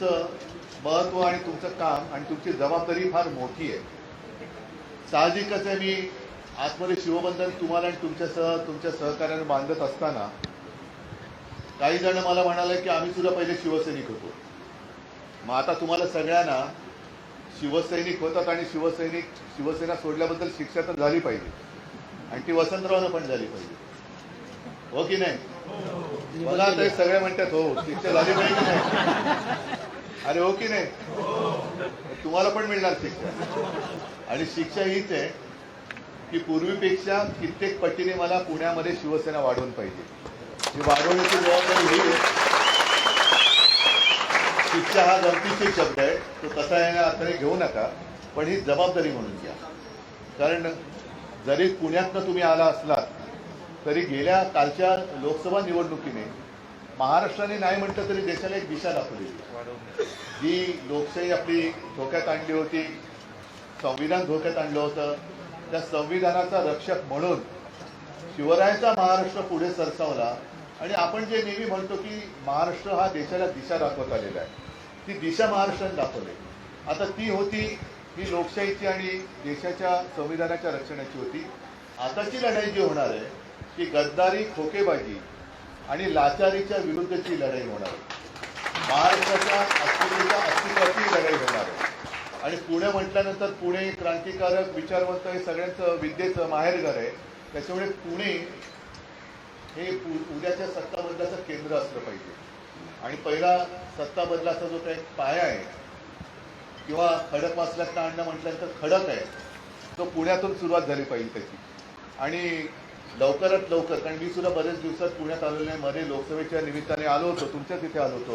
तुमचं महत्त्व आणि तुमचं काम आणि तुमची जबाबदारी फार मोठी आहे. साहजिकच आहे मी आतमध्ये शिवबंधन तुम्हाला आणि तुमच्यासह तुमच्या सहकार्याने बांधत असताना काही जण मला म्हणाले की आम्ही सुद्धा पहिले शिवसैनिक होतो. मग आता तुम्हाला सगळ्यांना शिवसैनिक होतात आणि शिवसैनिक शिवसेना सोडल्याबद्दल शिक्षा तर झाली पाहिजे. आणि ती वसंतरावनं पण झाली पाहिजे. हो की नाही? मला ते सगळे म्हणतात हो शिक्षा झाली पाहिजे की नाही? अरे हो की नाही? तुम्हाला पण मिळणार शिक्षा. आणि शिक्षा हीच आहे की पूर्वीपेक्षा कित्येक पटीने मला पुण्यामध्ये शिवसेना वाढवून पाहिजे. ही वाढवण्याची जबाबदारी ही शिक्षा हा गमतीशीर शब्द आहे. तो तसा येण्या अर्थाने घेऊ नका पण ही जबाबदारी म्हणून घ्या. कारण जरी पुण्यातनं तुम्ही आला असलात तरी गेल्या कालच्या लोकसभा निवडणुकीने महाराष्ट्राने नाही म्हटलं तरी देशाला एक दिशा दाखवली. जी लोकशाही आपली धोक्यात आणली होती संविधान धोक्यात आणलं होतं त्या संविधानाचा रक्षक म्हणून शिवरायांचा महाराष्ट्र पुढे सरसावला आणि आपण जे नेहमी म्हणतो की महाराष्ट्र हा देशाला दिशा दाखवत आलेला आहे ती दिशा महाराष्ट्राने दाखवली. आता ती होती ही लोकशाहीची आणि देशाच्या संविधानाच्या रक्षणाची होती. आताची लढाई जी होणार आहे की गद्दारी खोकेबाजी आणि लाचारीच्या विरुद्धची लढाई होणार. आहे महाराष्ट्राच्या अस्तित्वाच्या अस्तित्वाची लढाई होणार. आहे आणि पुणे म्हटल्यानंतर पुणे क्रांतिकारक विचारवंत हे सगळ्यांचं विद्येचं माहेरघर आहे. त्याच्यामुळे पुणे हे पु- उद्याच्या सत्ता बदलाचं केंद्र असलं पाहिजे. आणि पहिला सत्ता बदलाचा जो काही पाया आहे किंवा खडक वाचल्यात आणणं म्हटल्यानंतर खडक आहे तो पुण्यातून सुरुवात झाली पाहिजे त्याची. आणि लवकरात लवकर कारण मी सुद्धा बरेच दिवसात पुण्यात आलेलो आहे मध्ये लोकसभेच्या निमित्ताने आलो होतो. तुमच्या तिथे आलो होतो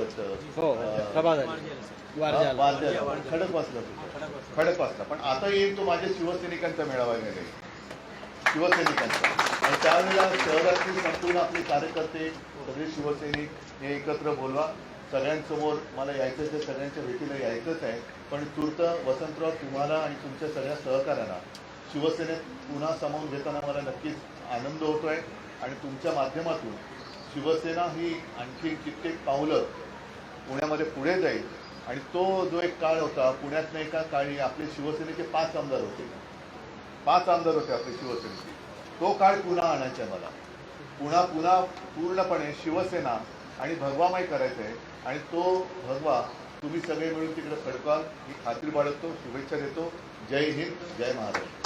हो वाटतं सभा झाली वारजाला. वारज्याला. खडक वाचला होता खडक वाचला. पण आता येईल तो माझ्या शिवसैनिकांचा मेळावा गेले शिवसैनिकांचा. आणि त्यावेळेला शहरातली संपूर्ण आपले कार्यकर्ते सगळे शिवसैनिक हे एकत्र बोलवा. सगळ्यांसमोर मला यायचं आहे सगळ्यांच्या भेटीला यायचंच आहे. पण तूर्त वसंतराव तुम्हाला आणि तुमच्या सगळ्या सहकाऱ्यांना शिवसेनेत पुन्हा सामावून घेताना मला नक्कीच आनंद होतोय आणि तुमच्या माध्यमातून शिवसेना ही आणखी कित्येक पावलं पुण्यामध्ये पुढे जाईल. आणि तो जो एक काळ होता पुण्यातनं एका काळी आपले शिवसेनेचे पाच आमदार होते. पाच आमदार होते आपले शिवसेनेचे. तो काळ पुन्हा आणायचा आहे मला. पुन्हा पुन्हा पूर्णपणे शिवसेना आणि भगवामय करायचं आहे आणि तो भगवा तुम्ही सगळे मिळून तिकडे खडकाल. ही खात्री बाळगतो शुभेच्छा देतो. जय हिंद जय महाराष्ट्र.